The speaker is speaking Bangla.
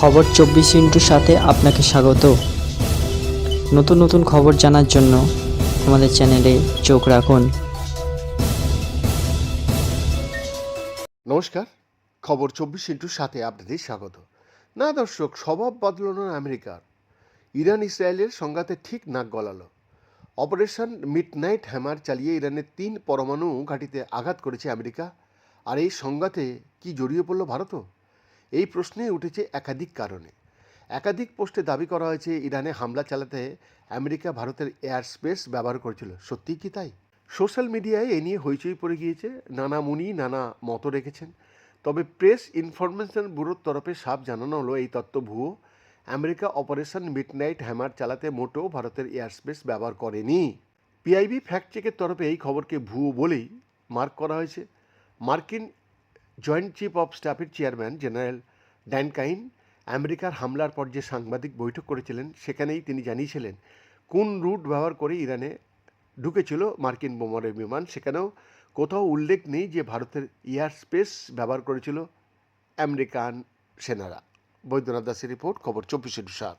খবর চব্বিশ ইন্টুর সাথে আপনাকে স্বাগত। নতুন নতুন খবর জানার জন্য আমাদের চ্যানেলে চোখ রাখুন। নমস্কার, খবর চব্বিশ ইন্টুর সাথে আপনাদের স্বাগত। না দর্শক, স্বভাব বদলানো আমেরিকার ইরান ইসরায়েলের সংঘাতে ঠিক নাক গলালো। অপারেশন মিডনাইট হ্যামার চালিয়ে ইরানের তিন পরমাণু ঘাঁটিতে আঘাত করেছে আমেরিকা। আর এই সংঘাতে কি জড়িয়ে পড়ল ভারতও? এই প্রশ্নে উঠেছে একাধিক কারণে। একাধিক পোস্টে দাবি করা হয়েছে, ইরানে হামলা চালাতে আমেরিকা ভারতের এয়ার স্পেস ব্যবহার করেছিল। সত্যিই কি তাই? সোশ্যাল মিডিয়ায় এ নিয়ে হইচই পড়ে গিয়েছে, নানা মুনি নানা মত রেখেছেন। তবে প্রেস ইনফরমেশন ব্যুরোর তরফে সাপ জানানো হলো এই তত্ত্ব ভুয়ো, আমেরিকা অপারেশন মিডনাইট হ্যামার চালাতে মোটেও ভারতের এয়ার স্পেস ব্যবহার করেনি। পিআইবি ফ্যাক্ট চেকের তরফে এই খবরকে ভুয়ো বলেই মার্ক করা হয়েছে। মার্কিন জয়েন্ট চিফ অফ স্টাফের চেয়ারম্যান জেনারেল ড্যানকাইন আমেরিকার হামলার পর যে সাংবাদিক বৈঠক করেছিলেন, সেখানেই তিনি জানিয়েছিলেন, কোন রুট ব্যবহার করে ইরানে ঢুকেছিল মার্কিন বোমারের বিমান, সেখানেও কোথাও উল্লেখ নেই যে ভারতের এয়ার স্পেস ব্যবহার করেছিল আমেরিকান সেনারা। বৈদ্যনাথ দাসের রিপোর্ট, খবর চব্বিশে সাত।